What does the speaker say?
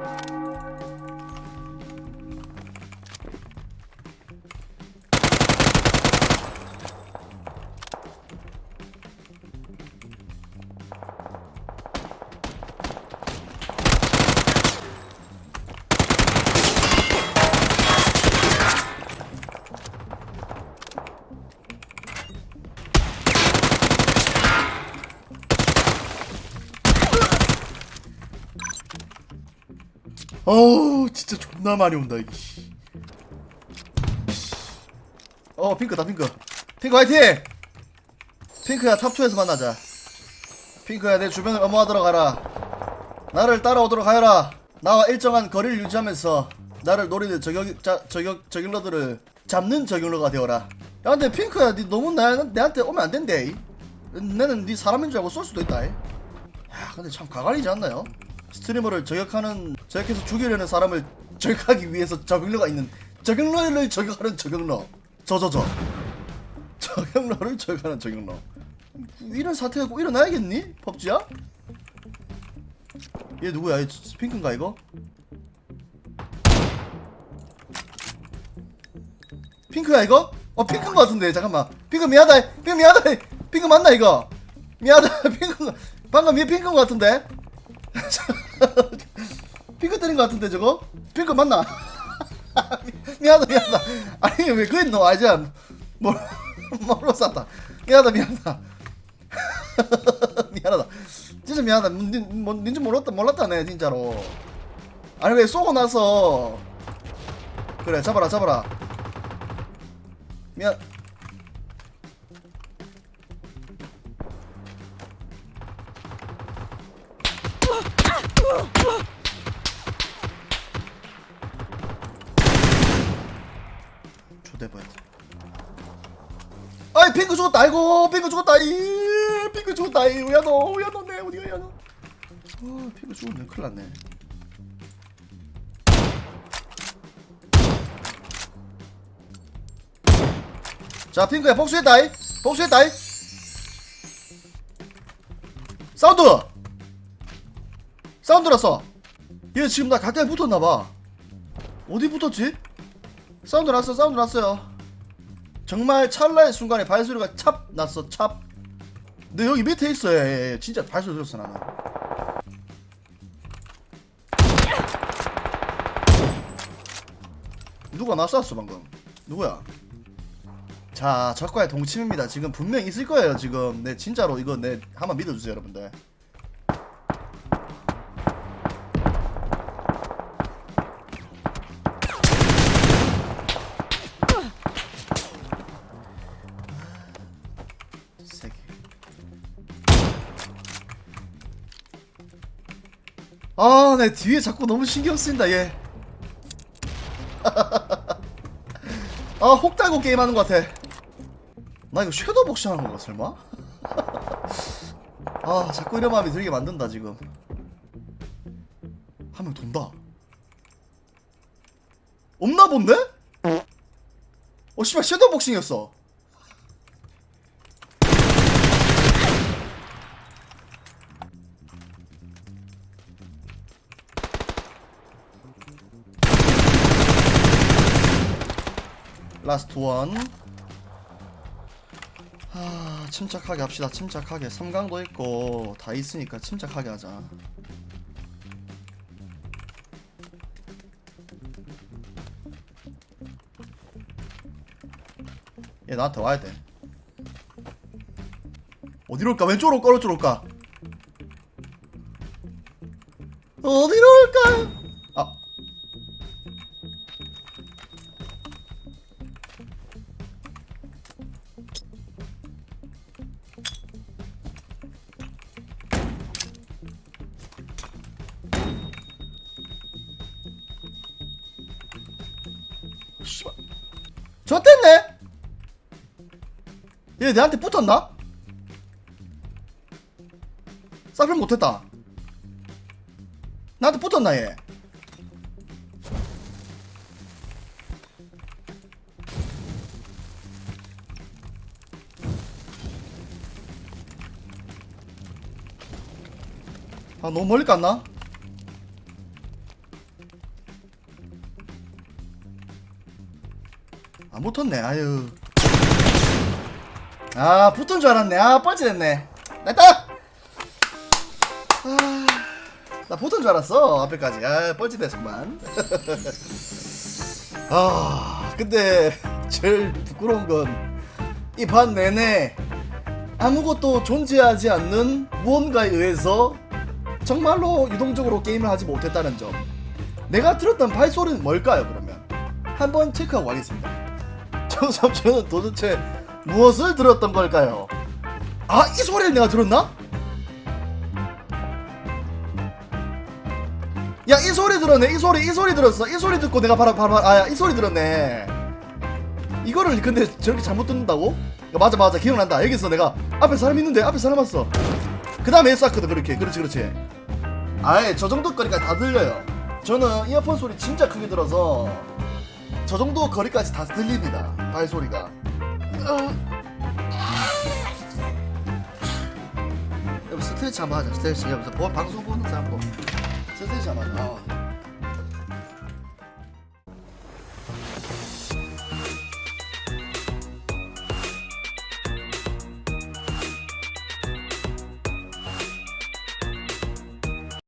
you 어우 진짜 존나 많이 온다 이게 씨. 어 핑크다 핑크. 핑크 화이팅! 핑크야 탑2에서 만나자. 핑크야 내 주변을 엄호하도록 하라. 나를 따라오도록 하여라. 나와 일정한 거리를 유지하면서 나를 노리는 저격 자, 저격 저격러들을 잡는 저격러가 되어라. 야 근데 핑크야 니 너무 나, 내한테 오면 안 된대. 나는 네 사람인 줄 알고 쏠 수도 있다 야 근데 참 가관이지 않나요? 스트리머를 저격하는 저격해서 죽이려는 사람을 저격하기 위해서 저격러가 있는 저격러를 저격하는 저격러 저저저 저격러를 저격하는 저격러 이런 사태가 꼭 일어나야겠니? 펍지야? 얘 누구야? 얘 핑크인가 이거? 핑크야 이거? 어 핑크인 것 같은데 잠깐만 핑크 미안하다 핑크 미안하다 핑크 맞나 이거? 미안하다 핑크 방금 얘 핑크인 것 같은데? 핑크 때린 것 같은데 저거? 핑크 맞나? 미- 미안하다 미안하다. 아니 왜 그랬노? 아이젠 뭘 뭘로 쌌다. 미안하다 미안하다. 미안하다. 진짜 미안하다. 닌, 뭐, 닌지 몰랐다 몰랐다 네 진짜로. 아니 왜 쏘고 나서. 그래 잡아라 잡아라. 미안 돼 아이 핑크 죽었다. 아이고 핑크 죽었다. 이 핑크 죽었다. 이 우야 너 우야 너네 어디가 야 너. 어 핑크 죽었네. 큰일 났네. 자 핑크야 복수했다 이. 복수했다 이. 사운드! 사운드 났어 얘 지금 나 가까이 붙었나봐. 어디 붙었지? 사운드 났어 사운드 났어요. 정말 찰나의 순간에 발소리가 찹 났어 찹. 근데 여기 밑에 있어 예, 예, 예. 진짜 발소리 들었어 나는. 누가 나 쐈어 방금? 누구야? 자 적과의 동침입니다. 지금 분명 있을 거예요 지금. 네 진짜로 이거 내 한번 믿어주세요 여러분들 아, 내 뒤에 자꾸 너무 신경 쓰인다, 얘. 아, 혹 달고 게임하는 것 같아. 나 이거 섀도우 복싱 하는 건가, 설마? 아, 자꾸 이런 마음이 들게 만든다, 지금. 한 명 돈다. 없나 본데? 어, 씨발, 섀도우 복싱이었어. 라스트 원. 하, 침착하게 합시다. 침착하게. 삼강도 있고 다 있으니까 침착하게 하자. 얘 나한테 와야 돼. 어디로 올까? 왼쪽으로 올까? 오른쪽으로 올까? 어디로 올까? 졌댔네? 얘 내한테 붙었나? 싹을 못했다. 나한테 붙었나 얘? 아 너무 멀리 갔나? 안 붙었네. 아유. 아 붙은 줄 알았네. 아 뻘짓했네. 됐다! 아, 나 붙은 줄 알았어 앞에까지. 아 뻘짓했구만 아 근데 제일 부끄러운 건 이 반 내내 아무것도 존재하지 않는 무언가에 의해서 정말로 유동적으로 게임을 하지 못했다는 점. 내가 들었던 발소리는 뭘까요 그러면? 한번 체크하고 가겠습니다 정삼촌은 도대체 무엇을 들었던 걸까요? 아 이 소리를 내가 들었나? 야 이 소리 들었네 이 소리 이 소리 들었어. 이 소리 듣고 내가 바로 바로 아이 소리 들었네. 이거를 근데 저렇게 잘못 듣는다고? 야, 맞아 맞아. 기억난다. 여기서 내가 앞에 사람 있는데 앞에 사람 왔어. 그 다음에 쐈거든. 그렇게. 그렇지 그렇지. 아예 저 정도 거리까지 다 들려요. 저는 이어폰 소리 진짜 크게 들어서 저 정도 거리까지 다 들립니다 발소리가. 여기 스트레치 한번 하자. 스트레치 보- 방송 보는 사람 뭐 스트레치 한번 아.